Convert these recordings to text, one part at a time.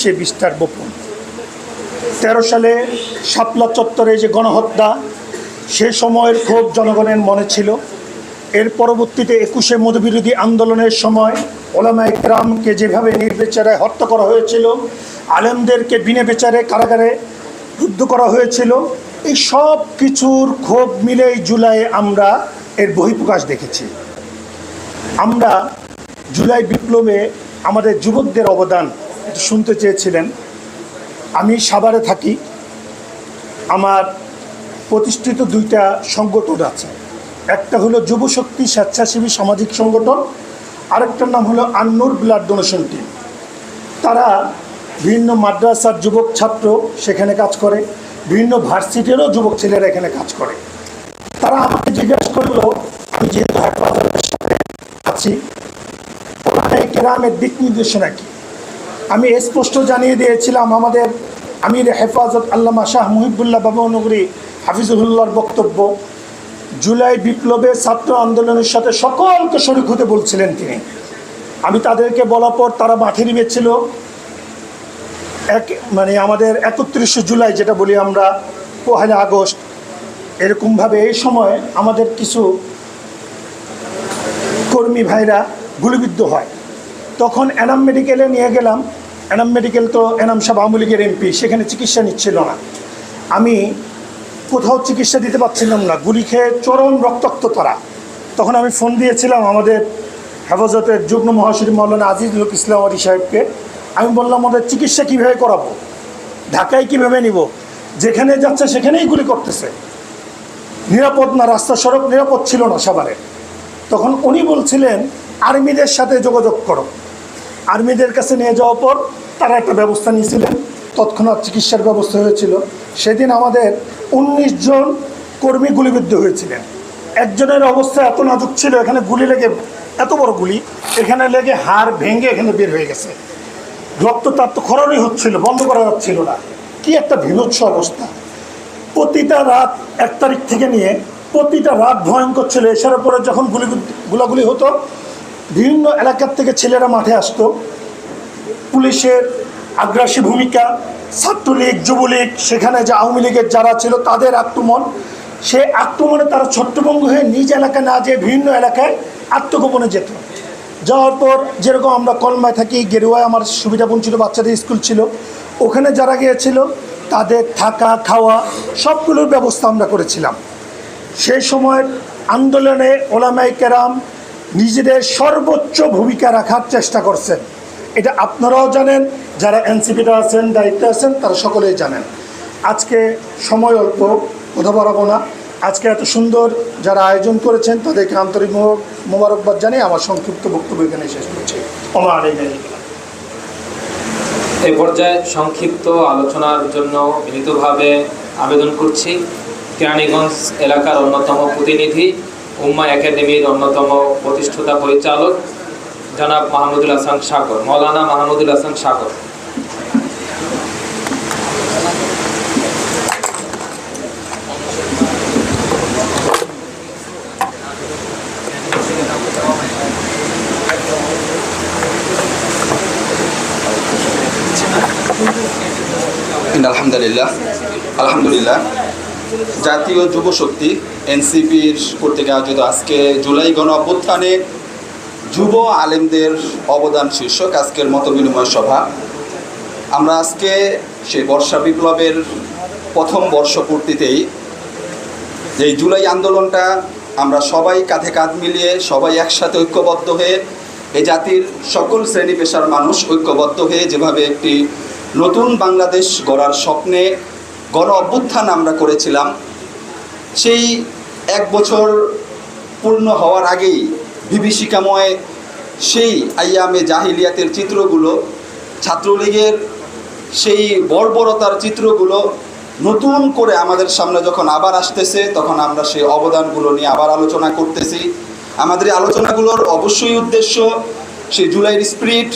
সে বিস্তার গোপন। তেরো সালে শাপলা চত্বরে যে গণহত্যা, সে সময়ের ক্ষোভ জনগণের মনে ছিল। এর পরবর্তীতে একুশে মধুবিরোধী আন্দোলনের সময় ওলামা ইকরামকে যেভাবে নির্বিচারে হত্যা করা হয়েছিল, আলেমদেরকে বিনে বিচারে কারাগারে রুদ্ধ করা হয়েছিল, এই সব কিছুর ক্ষোভ মিলেই জুলাইয়ে আমরা এর বহিঃপ্রকাশ দেখেছি। আমরা জুলাই বিপ্লবে আমাদের যুবকদের অবদান শুনতে চেয়েছিলেন। আমি সাভারে থাকি। আমার প্রতিষ্ঠিত দুইটা সংগঠন আছে। একটা হলো যুবশক্তি স্বেচ্ছাসেবী সামাজিক সংগঠন, আরেকটার নাম হলো আন্নুর ব্লাড ডোনেশন টিম। তারা বিভিন্ন মাদ্রাসার যুবক ছাত্র সেখানে কাজ করে, বিভিন্ন ভার্সিটিরও যুবক ছেলেরা এখানে কাজ করে। তারা আমাকে জিজ্ঞাসা করল, আমি যেহেতু আছি, ওখানে কেরামের দিক নির্দেশনা কি? আমি স্পষ্ট জানিয়ে দিয়েছিলাম আমাদের আমির হেফাজত আল্লামা শাহ মুহিবুল্লাহ বাবনগরী হাফিজুল্লাহর বক্তব্য। জুলাই বিপ্লবে ছাত্র আন্দোলনের সাথে সকলকে শরিক হতে বলছিলেন তিনি। আমি তাদেরকে বলার পর তারা মাঠে নেমেছিল। এক মানে আমাদের একত্রিশে জুলাই যেটা বলি আমরা, পহেলা আগস্ট, এরকমভাবে এই সময় আমাদের কিছু কর্মী ভাইরা গুলিবিদ্ধ হয়। তখন এনাম মেডিকেলে নিয়ে গেলাম। এনাম মেডিকেল তো এনাম সাহেব আওয়ামী লীগের এমপি, সেখানে চিকিৎসা নিচ্ছিল না। আমি কোথাও চিকিৎসা দিতে পারছিলাম না, গুলি খেয়ে চরম রক্তাক্ত তারা। তখন আমি ফোন দিয়েছিলাম আমাদের হেফাজতের যুগ্ম মহাসচিব মৌলানা আজিজুল ইসলাম আলী সাহেবকে। আমি বললাম, আমাদের চিকিৎসা কীভাবে করাবো? ঢাকায় কীভাবে নিব? যেখানে যাচ্ছে সেখানেই গুলি করতেছে। নিরাপদ না, রাস্তা সড়ক নিরাপদ ছিল না সবারে। তখন উনি বলছিলেন, আর্মিদের সাথে যোগাযোগ করো। আর্মিদের কাছে নিয়ে যাওয়ার পর তারা একটা ব্যবস্থা নিয়েছিলেন। তৎক্ষণাৎ চিকিৎসার ব্যবস্থা হয়েছিল। সেদিন আমাদের উনিশ জন কর্মী গুলিবিদ্ধ হয়েছিলেন। একজনের অবস্থা এত নাজুক ছিল, এখানে গুলি লেগে, এত বড় গুলি, এখানে লেগে হাড় ভেঙে এখানে বের হয়ে গেছে। রক্ত তার তো খরণই হচ্ছিল, বন্ধ করা যাচ্ছিল না। কি একটা ভিনচ্ছ অবস্থা। প্রতিটা রাত এক তারিখ থেকে নিয়ে প্রতিটা রাত ভয়ঙ্কর ছিল। এছাড়া পরে যখন গুলি গুলাগুলি হতো বিভিন্ন এলাকার থেকে ছেলেরা মাঠে আসতো। পুলিশের আগ্রাসী ভূমিকা, ছাত্রলীগ, যুবলীগ, সেখানে যে আওয়ামী লীগের যারা ছিল তাদের আক্রমণ, সে আক্রমণে তারা ছত্রভঙ্গ হয়ে নিজ এলাকায় না যেয়ে বিভিন্ন এলাকায় আত্মগোপনে যেত। যাওয়ার পর যেরকম আমরা কলমায় থাকি, গেরুয়ায় আমার সুবিধাপূর্ণ ছিল, বাচ্চাদের স্কুল ছিল, ওখানে যারা গিয়েছিল তাদের থাকা, খাওয়া সবগুলোর ব্যবস্থা আমরা করেছিলাম। সেই সময় আন্দোলনে ওলামাই কেরাম নিজেদের সর্বোচ্চ ভূমিকা রাখার চেষ্টা করছেন। এটা আপনারাও জানেন, যারা এনসিপিতে আছেন, দায়িত্বে আছেন, তারা সকলেই জানেন। আজকে সময় অল্প, কথা বাড়াবো না। আজকে এত সুন্দর যারা আয়োজন করেছেন, তাদেরকে আন্তরিক মোবারক- মোবারকবাদ জানিয়ে আমার সংক্ষিপ্ত বক্তব্য এখানে শেষ করছি। আমার এই পর্যায়ে সংক্ষিপ্ত আলোচনার জন্য বিনীতভাবে আবেদন করছি। কেরানীগঞ্জ এলাকার অন্যতম প্রতিনিধি উম্মা একাডেমির অন্যতম প্রতিষ্ঠাতা পরিচালক জনাব মাহমুদুল হাসান সাগর, মৌলানা মাহমুদুল হাসান সাগর। আলহামদুলিল্লাহ আলহামদুলিল্লাহ। জাতীয় যুব শক্তি এনসিপির কর্তৃক আয়োজিত আজকে জুলাই গণ অভ্যুত্থানে যুব আলেমদের অবদান শীর্ষক আজকের মত বিনিময় সভা। আমরা আজকে সেই বর্ষা বিপ্লবের প্রথম বর্ষপূর্তিতেই যে জুলাই আন্দোলনটা আমরা সবাই কাঁধে কাঁধ মিলিয়ে সবাই একসাথে ঐক্যবদ্ধ হয়ে এই জাতির সকল শ্রেণি পেশার মানুষ ঐক্যবদ্ধ হয়ে যেভাবে একটি নতুন বাংলাদেশ গড়ার স্বপ্নে গণ অভ্যুত্থান আমরা করেছিলাম, সেই এক বছর পূর্ণ হওয়ার আগেই বিভীষিকাময় সেই আইয়ামে জাহিলিয়াতের চিত্রগুলো, ছাত্রলীগের সেই বর্বরতার চিত্রগুলো নতুন করে আমাদের সামনে যখন আবার আসতেছে, তখন আমরা সেই অবদানগুলো নিয়ে আবার আলোচনা করতেছি। আমাদের আলোচনাগুলোর অবশ্যই উদ্দেশ্য সেই জুলাইয়ের স্পিরিট,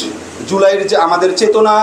জুলাইয়ের যে আমাদের চেতনা